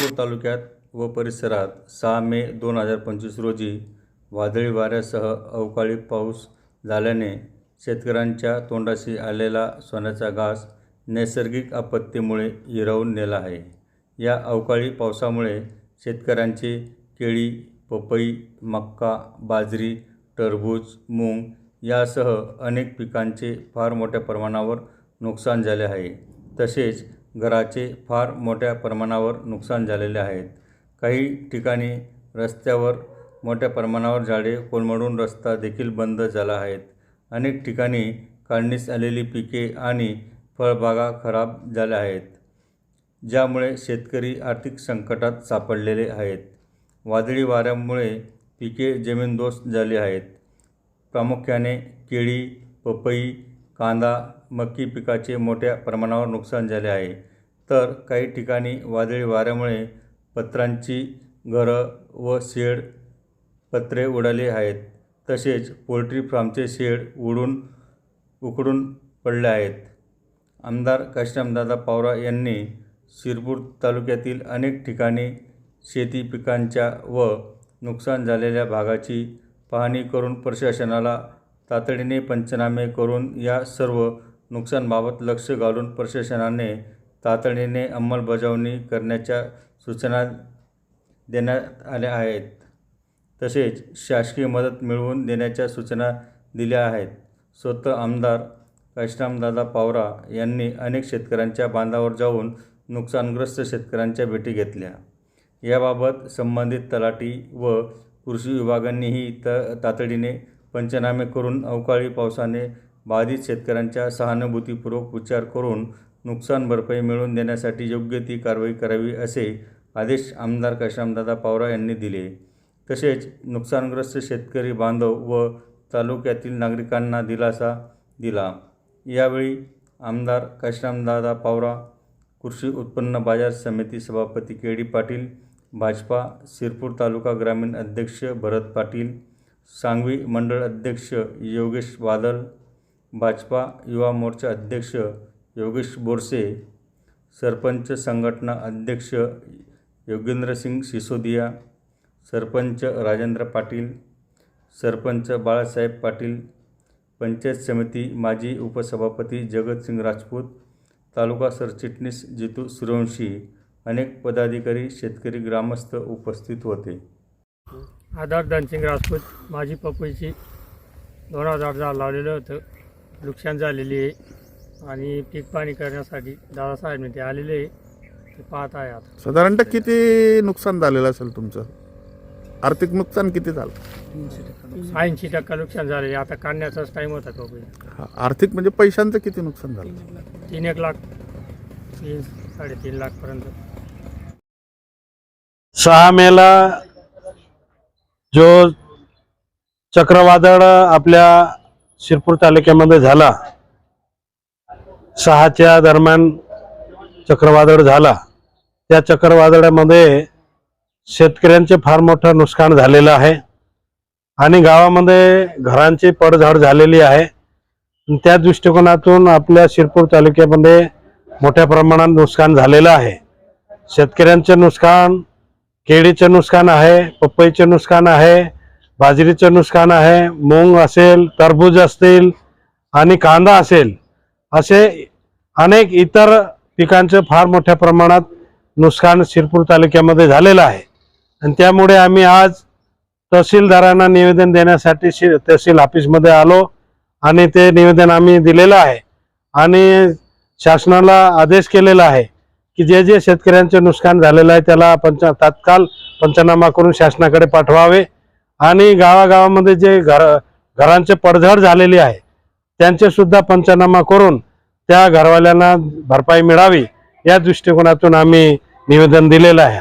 शिरपूर तालुक्यात व परिसरात सहा मे दोन हजार पंचवीस रोजी वादळी वाऱ्यासह अवकाळी पाऊस झाल्याने शेतकऱ्यांच्या तोंडाशी आलेला सोन्याचा घास नैसर्गिक आपत्तीमुळे हिरावून नेला आहे. या अवकाळी पावसामुळे शेतकऱ्यांचे केळी पपई मक्का बाजरी टरबूज मूग यासह अनेक पिकांचे फार मोठ्या प्रमाणावर नुकसान झाले आहे. तसेच घराचे फार मोठ्या प्रमाणावर नुकसान झालेले आहेत. काही ठिकाणी रस्त्यावर मोठ्या प्रमाणावर झाडे कोलमडून रस्ता देखील बंद झाला आहेत. अनेक ठिकाणी काढणीस आलेली पिके आणि फळबागा खराब झाल्या आहेत ज्यामुळे शेतकरी आर्थिक संकटात सापडलेले आहेत. वादळी वाऱ्यामुळे पिके जमीनदोस्त झाली आहेत. प्रामुख्याने केळी पपई कांदा मक्की पिकाचे मोठ्या प्रमाणावर नुकसान झाले आहे. तर काही ठिकाणी वादळी वाऱ्यामुळे पत्रांची घरं व शेड पत्रे उडाले आहेत. तसेच पोल्ट्री फार्मचे शेड उडून उकडून पडले आहेत. आमदार काशीरामदादा पावरा यांनी शिरपूर तालुक्यातील अनेक ठिकाणी शेती पिकांच्या व नुकसान झालेल्या भागाची पाहणी करून प्रशासनाला तातडीने पंचनामे करून या सर्व नुकसानबाबत लक्ष घालून प्रशासनाने तातडीने अंमलबजावणी करण्याच्या सूचना देण्यात आल्या आहेत. तसेच शासकीय मदत मिळवून देण्याच्या सूचना दिल्या आहेत. स्वतः आमदार काशीरामदादा पावरा यांनी अनेक शेतकऱ्यांच्या बांधावर जाऊन नुकसानग्रस्त शेतकऱ्यांच्या भेटी घेतल्या. याबाबत संबंधित तलाठी व कृषी विभागांनीही त तातडीने पंचनामे करून अवकाळी पावसाने बाधित शेतकऱ्यांच्या सहानुभूतीपूर्वक विचार करून नुकसान भरपाई मिळवून देण्यासाठी योग्य ती कारवाई करावी असे आदेश आमदार काशीरामदादा पावरा यांनी दिले. तसेच नुकसानग्रस्त शेतकरी बांधव व तालुक्यातील नागरिकांना दिलासा दिला. यावेळी आमदार काशीरामदादा पावरा कृषी उत्पन्न बाजार समिती सभापती के डी पाटील भाजपा शिरपूर तालुका ग्रामीण अध्यक्ष भरत पाटील सांगवी मंडळ अध्यक्ष योगेश बादल भाजपा युवा मोर्चा अध्यक्ष योगेश बोरसे सरपंच संघटना अध्यक्ष योगेंद्रसिंग सिसोदिया सरपंच राजेंद्र पाटील सरपंच बाळासाहेब पाटील पंचायत समिती माजी उपसभापती जगतसिंग राजपूत तालुका सरचिटणीस जितू सूर्यवंशी अनेक पदाधिकारी शेतकरी ग्रामस्थ उपस्थित होते. आधार दानसिंग राजपूत माझी पपईची दोन हजार झाड लावलेलं होतं. नुकसान झालेली आहे. आणि पीक पाणी करण्यासाठी दादासाहेब ते आलेले आहे. ते पाहत आहे आता. साधारणतः किती नुकसान झालेलं असेल तुमचं? आर्थिक नुकसान किती झालं? ऐंशी टक्का नुकसान झालेले आता काढण्याचाच टाईम होता पपई हा, आर्थिक म्हणजे पैशांचं किती नुकसान झालं? तीन एक लाख तीन साडेतीन लाखपर्यंत सहा मेला जो चक्रवादळ आपल्या शिरपूर तालुक्यामध्ये झाला सहाच्या दरम्यान चक्रवादळ झाला त्या चक्रवादळामध्ये शेतकऱ्यांचे फार मोठं नुकसान झालेलं आहे आणि गावामध्ये घरांची पडझड झालेली आहे. त्या दृष्टिकोनातून आपल्या शिरपूर तालुक्यामध्ये मोठ्या प्रमाणात नुकसान झालेलं आहे. शेतकऱ्यांचे नुकसान केळीचं नुकसान आहे पपईचं नुकसान आहे बाजरीचं नुकसान आहे मूग असेल टरबूज असतील आणि कांदा असेल असे अनेक इतर पिकांचं फार मोठ्या प्रमाणात नुकसान शिरपूर तालुक्यामध्ये झालेलं आहे. आणि त्यामुळे आम्ही आज तहसीलदारांना निवेदन देण्यासाठी शि तहसील ऑफिसमध्ये आलो आणि ते निवेदन आम्ही दिलेलं आहे. आणि शासनाला आदेश केलेला आहे की जे जे शेतकऱ्यांचे नुकसान झालेलं आहे त्याला पंच तात्काळ पंचनामा करून शासनाकडे पाठवावे. आणि गावागावामध्ये जे घर घरांचे पडझड झालेली आहे त्यांचे सुद्धा पंचनामा करून त्या घरवाल्यांना भरपाई मिळावी या दृष्टिकोनातून आम्ही निवेदन दिलेलं आहे.